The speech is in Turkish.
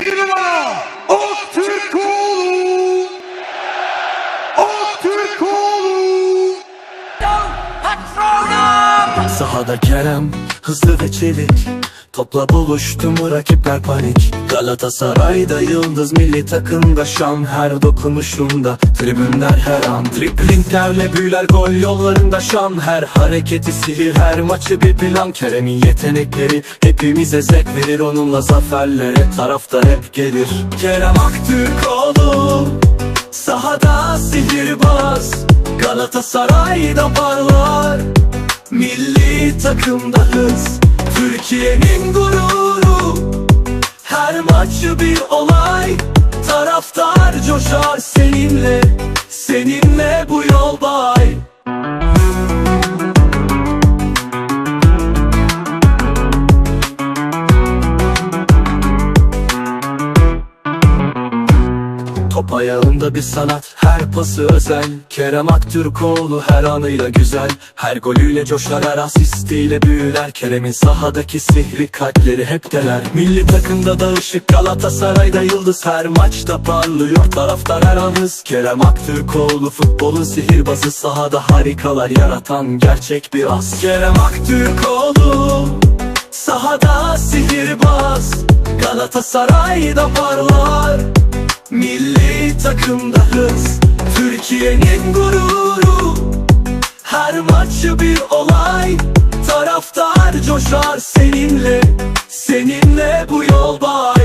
Bir numara Aktürkoğlu. Aktürkoğlu. Sahada Kerem hızlı ve çelik Topla buluştu mu rakipler panik. Galatasaray'da yıldız milli takımda. Şan her dokunuşunda Tribünler her an Driplinglerle büyüler gol yollarında. Şan her hareketi sihir her maçı bir plan. Kerem'in yetenekleri hepimize zevk verir. Onunla zaferlere taraftar hep gelir. Kerem Aktürkoğlu Sahada sihirbaz. Galatasaray'da parlar Milli takımda hız Türkiye'nin gururu. Her maçı bir olay. Taraftar coşar seninle Seninle bu Top ayağında bir sanat, her pası özel. Kerem Aktürkoğlu her anıyla güzel. Her golüyle coşar, her asistiyle büyüler. Kerem'in sahadaki sihri kalpleri hep deler. Milli takımda da ışık, Galatasaray'da yıldız. Her maçta parlıyor, taraftar her an hız. Kerem Aktürkoğlu futbolun sihirbazı. Sahada harikalar yaratan gerçek bir as. Kerem Aktürkoğlu Sahada sihirbaz. Galatasaray'da parlar. Milli takımda hız. Türkiye'nin gururu. Her maçı bir olay. Taraftar coşar seninle. Seninle bu yol bay